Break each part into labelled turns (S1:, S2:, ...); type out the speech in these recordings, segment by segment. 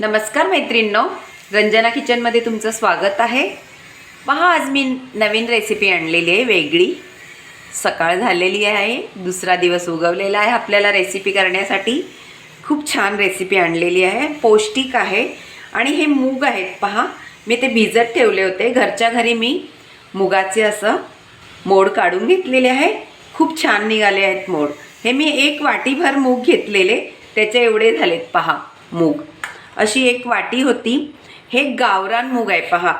S1: नमस्कार मैत्रिणींनो रंजना किचनमध्ये तुमचं स्वागत आहे. पहा आज मी नवीन रेसिपी आणलेली आहे वेगळी. सकाळ झालेली आहे दुसरा दिवस उगवलेला आहे. आपल्याला रेसिपी करण्यासाठी खूप छान रेसिपी आणलेली आहे. पौष्टिक आहे आणि हे मूग आहेत. पहा मी ते भिजत ठेवले होते. घरच्या घरी मी मुगाचे असं मोड काढून घेतलेले आहे. खूप छान निघाले आहेत मोड. हे मी एक वाटीभर मूग घेतलेले. त्याचे एवढे झालेत. पहा मूग. अशी एक वाटी होती. हे गावरान मूग आहे पहा.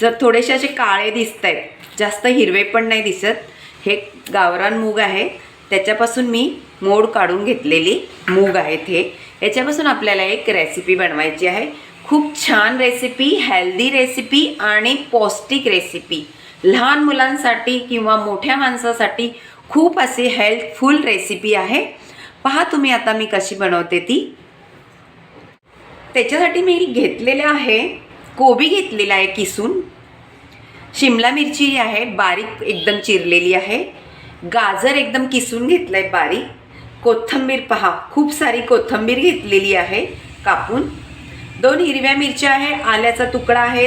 S1: जर थोडेसे असे काळे दिसत आहेत जास्त हिरवे पण नाही दिसत. हे गावरान मूग आहे. त्याच्यापासून मी मोड काढून घेतलेली मूग आहेत हे. याच्यापासून आपल्याला एक रेसिपी बनवायची आहे. खूप छान रेसिपी हेल्दी रेसिपी आणि पौष्टिक रेसिपी लहान मुलांसाठी किंवा मोठ्या माणसासाठी खूप अशी हेल्थफुल रेसिपी आहे. पहा तुम्ही आता मी कशी बनवते ती. त्याच्यासाठी मी घेतलेलं आहे कोबी घेतलेला आहे किसून. शिमला मिरची आहे बारीक एकदम चिरलेली आहे. गाजर एकदम किसून घेतलं आहे बारीक. कोथिंबीर पहा खूप सारी कोथिंबीर घेतलेली आहे कापून. दोन हिरव्या मिरच्या आहे आल्याचा तुकडा आहे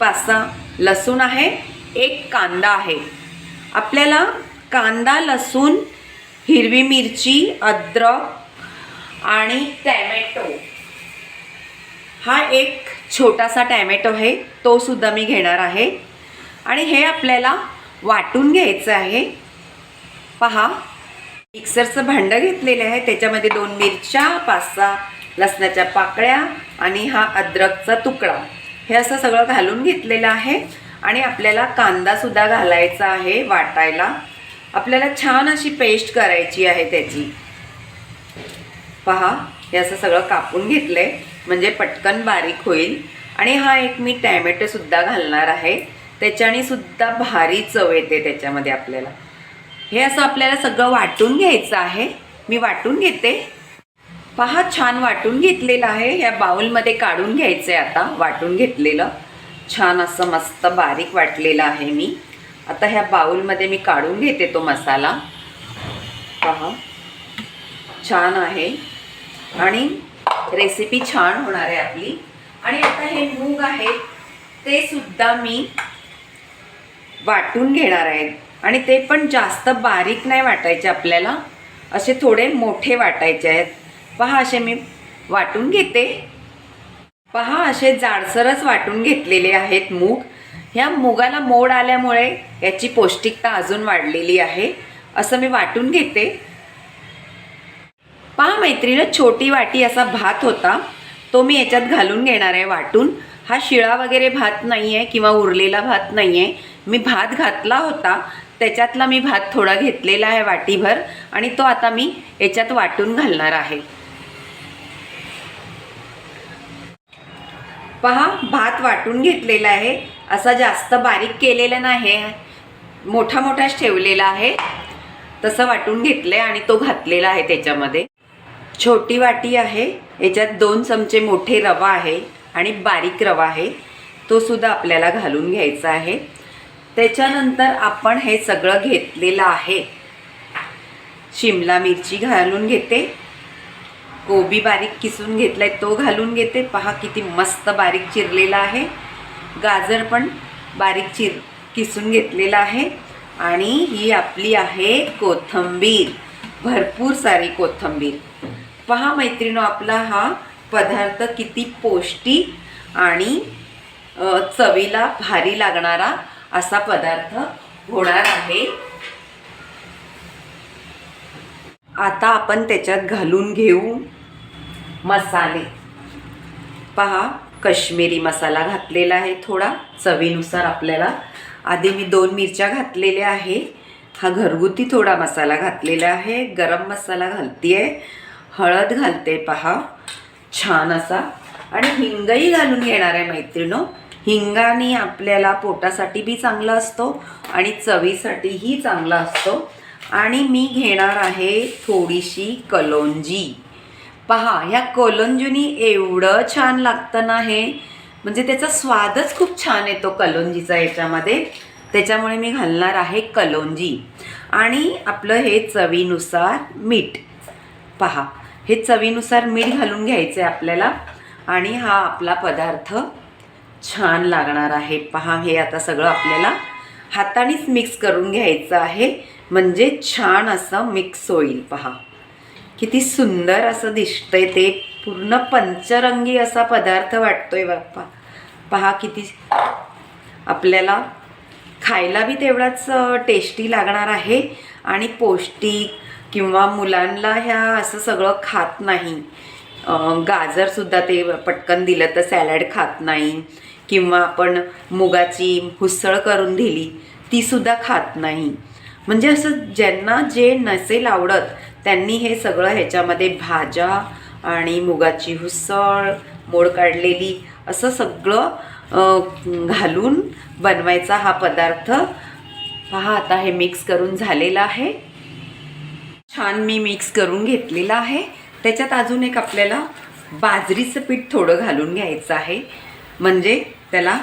S1: पाच सहा लसूण आहे एक कांदा आहे. आपल्याला कांदा लसूण हिरवी मिरची अद्रक आणि टॅमॅटो हा एक छोटासा टॅमॅटो आहे तो सुद्धा मी घेणार आहे. आणि हे आपल्याला वाटून घ्यायचं आहे. पहा मिक्सरचं भांडं घेतलेलं आहे त्याच्यामध्ये दोन मिरच्या पाच सहा लसणाच्या पाकळ्या आणि हा अद्रकचा तुकडा. हे असं सगळं घालून घेतलेलं आहे आणि आपल्याला कांदासुद्धा घालायचा आहे वाटायला. आपल्याला छान अशी पेस्ट करायची आहे त्याची. पहा हे असं सगळं कापून घेतलं आहे म्हणजे पटकन बारीक होईल. आणि हा एक मी टॅमॅटोसुद्धा घालणार आहे. त्याच्याने सुद्धा भारी चव येते त्याच्यामध्ये आपल्याला. हे असं आपल्याला सगळं वाटून घ्यायचं आहे. मी वाटून घेते. पहा छान वाटून घेतलेलं आहे. ह्या बाउलमध्ये काढून घ्यायचं आहे आता वाटून घेतलेलं. छान असं मस्त बारीक वाटलेलं आहे मी. आता ह्या बाउलमध्ये मी काढून घेते तो मसाला. पहा छान आहे. आणि रेसिपी छान होणार आहे आपली. आणि आता हे मूग आहे ते सुद्धा मी वाटून घेणार आहेत आणि ते पण जास्त बारीक नाही वाटायचे आपल्याला असे थोडे मोठे वाटायचे आहेत. पहा असे मी वाटून घेते. पहा असे जाडसरच वाटून घेतलेले आहेत मूग. ह्या मुगाला मोड आल्यामुळे याची पौष्टिकता अजून वाढलेली आहे. असं मी वाटून घेते. पहा मैत्रीनं छोटी वाटी असा भात होता. तो मी याच्यात घालून घेणार आहे वाटून. हा शिळा वगैरे भात नाही आहे किंवा उरलेला भात नाही आहे मी भात घातला होता. त्याच्यातला मी भात थोडा घेतलेला आहे वाटीभर आणि तो आता मी याच्यात वाटून घालणार आहे. पहा भात वाटून घेतलेला आहे. असा जास्त बारीक केलेला नाही. मोठा मोठाच ठेवलेला आहे. तसं वाटून घेतलं आहे आणि तो घातलेला आहे त्याच्यामध्ये. छोटी वाटी आहे याच्यात दोन चमचे मोठे रवा आहे आणि बारीक रवा आहे. तो सुद्धा आपल्याला घालून घ्यायचा आहे. त्याच्यानंतर आपण हे सगळं घेतलेलं आहे. शिमला मिरची घालून घेते. कोबी बारीक किसून घेतलाय तो घालून घेते. पहा किती मस्त बारीक चिरलेला आहे. गाजर पण बारीक चिर किसून घेतलेला आहे. आणि ही आपली आहे कोथंबीर. भरपूर सारी कोथंबीर. पहा मैत्रिणो आपला हा पदार्थ किती पौष्टिक आणि चवीला भारी लागणारा असा पदार्थ होणार आहे. आता आपण त्याच्यात घालून घेऊ मसाले. पहा कश्मीरी मसाला घातलेला आहे थोडा चवीनुसार आपल्याला. आधी मी दोन मिरच्या घातलेल्या आहे. हा घरगुती थोडा मसाला घातलेला आहे. गरम मसाला घालते आहे हळद घालते पहा. छान असा. आणि हिंगही घालून घेणार आहे मैत्रिणो. हिंगाने आपल्याला पोटासाठी बी चांगला असतो आणि चवीसाठीही चांगला असतो. आणि मी घेणार आहे थोडीशी कलोंजी. पहा ह्या कलोंजीनी एवढं छान लागतं ना हे म्हणजे त्याचा स्वादच खूप छान येतो कलोंजीचा याच्यामध्ये. त्याच्यामुळे मी घालणार आहे कलोंजी. आणि आपलं हे चवीनुसार मीठ. पहा हे चवीनुसार मीठ घालून घ्यायचं आहे आपल्याला. आणि हा आपला पदार्थ छान लागणार आहे. पहा हे आता सगळं आपल्याला हातानेच मिक्स करून घ्यायचं आहे. म्हणजे छान असं मिक्स होईल पहा. किती सुंदर असं दिसतंय ते. पूर्ण पंचरंगी असा पदार्थ वाटतोय बाप्पा. पहा किती आपल्याला खायला बी तेवढाच टेस्टी लागणार आहे. आणि पौष्टिक किंवा मुलांना ह्या असं सगळं खात नाही. गाजरसुद्धा ते पटकन दिलं तर सॅलड खात नाही. किंवा आपण मुगाची हुसळ करून दिली तीसुद्धा खात नाही. म्हणजे असं ज्यांना जे नसेल आवडत त्यांनी हे सगळं ह्याच्यामध्ये भाज्या आणि मुगाची हुसळ मोड काढलेली असं सगळं घालून बनवायचा हा पदार्थ. पहा आता हे मिक्स करून झालेलं आहे. छान मी मिक्स करून घेतलेलं आहे. त्याच्यात अजून एक आपल्याला बाजरीचं पीठ थोडं घालून घ्यायचं आहे. म्हणजे त्याला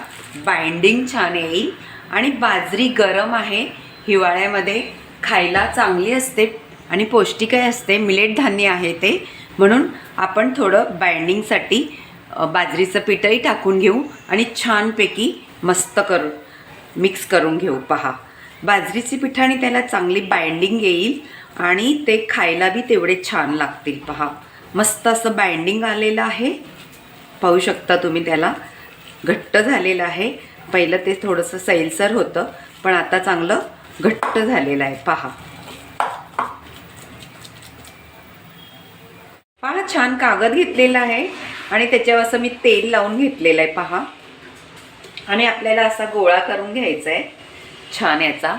S1: बाइंडिंग छान येईल. आणि बाजरी गरम आहे. हिवाळ्यामध्ये खायला चांगली असते आणि पौष्टिकही असते. मिलेट धान्य आहे ते. म्हणून आपण थोडं बाइंडिंगसाठी बाजरीचं पीठही टाकून घेऊ आणि छानपैकी मस्त करू मिक्स करून घेऊ. पहा. बाजरीची पिठाने त्याला चांगली बाइंडिंग येईल. आणि ते खायला बी तेवढे छान लागतील पहा. मस्त असं बाइंडिंग आलेलं आहे. पाहू शकता तुम्ही त्याला. घट्ट झालेलं आहे. पहिलं ते थोडंसं सैलसर होतं पण आता चांगलं घट्ट झालेलं आहे पहा. पहा छान कागद घेतलेला आहे आणि त्याच्यावर असं मी तेल लावून घेतलेलं आहे पहा. आणि आपल्याला असा गोळा करून घ्यायचा आहे. छान याचा.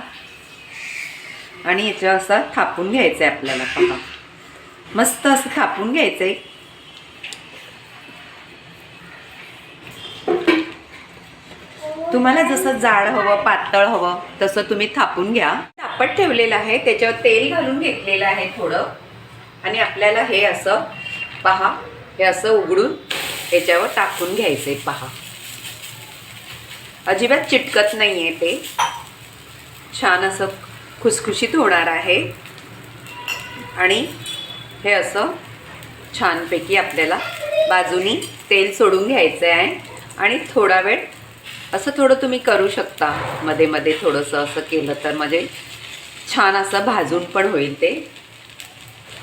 S1: आणि याच्यावर असा थापून घ्यायचं आहे आपल्याला पहा. मस्त असं थापून घ्यायचं आहे तुम्हाला जसं जाड हवं पातळ हवं तसं तुम्ही थापून घ्या. तापट ठेवलेलं आहे त्याच्यावर तेल घालून घेतलेलं आहे थोडं. आणि आपल्याला हे असं पहा हे असं उघडून त्याच्यावर टाकून घ्यायचंय पहा. अजिबात चिटकत नाही आहे ते. छान असं खुसखुशीत होणार आहे. आणि हे असं छानपैकी आपल्याला बाजूनी तेल सोडून घ्यायचं आहे. आणि थोडा वेळ असं थोडं तुम्ही करू शकता. मध्ये मध्ये थोडंसं असं केलं तर म्हणजे छान असं भाजून पण होईल ते.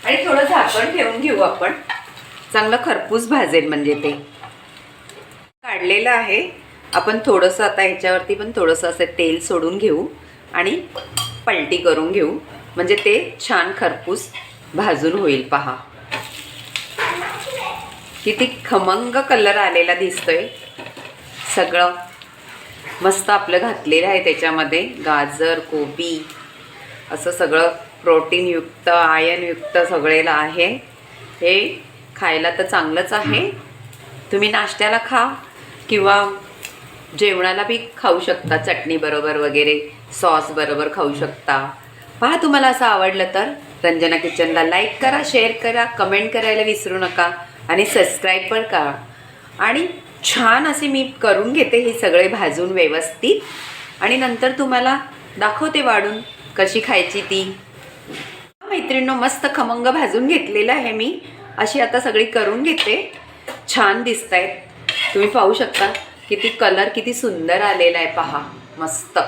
S1: आणि थोडं झाकण ठेवून घेऊ आपण. चांगलं खरपूस भाजेल म्हणजे ते. काढलेलं आहे. आपण थोडंसं आता ह्याच्यावरती पण थोडंसं असं तेल सोडून घेऊ. आणि पलटी करून घेऊ. म्हणजे ते छान खरपूस भाजून होईल पहा. किती खमंग कलर आलेला दिसतोय. सगळं मस्त आपलं घातलेलं आहे त्याच्यामध्ये. गाजर कोबी असं सगळं प्रोटीनयुक्त आयनयुक्त सगळेलं आहे. हे खायला तर चांगलंच आहे. तुम्ही नाश्त्याला खा किंवा जेवणाला बी खाऊ शकता चटणीबरोबर वगैरे. सॉस बरोबर खाऊ शकता. पहा तुम्हाला असं आवडलं तर रंजना किचनला लाईक करा शेअर करा कमेंट करायला विसरू नका आणि सबस्क्राईब पण करा. आणि छान असे मी करून घेते हे सगळे भाजून व्यवस्थित. आणि नंतर तुम्हाला दाखवते वाढून कशी खायची ती. मैत्रिणींनो मस्त खमंग भाजून घेतलेलं आहे मी. अशी आता सगळी करून घेते. छान दिसत आहेत तुम्ही पाहू शकता किती कलर किती सुंदर आलेला आहे पहा. मस्त.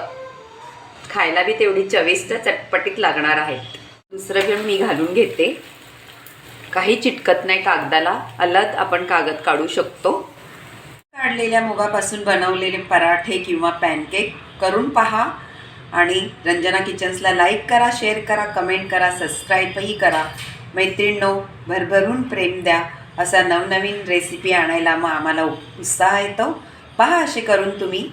S1: खायला बी तेवढी चविष्ट चटपटीत लागणार आहेत दुसरं घेऊन मी घालून घेते. काही चिटकत नाही कागदाला. अलग आपण कागद काढू शकतो. काढलेल्या मुगापासून बनवलेले पराठे किंवा पॅनकेक करून पहा आणि रंजना किचन्सला लाईक करा शेअर करा कमेंट करा सबस्क्राईबही करा. मैत्रिणींनो भरभरून प्रेम द्या. असा नवनवीन रेसिपी आणायला मग आम्हाला उत्साह येतो. पहा असे करून तुम्ही.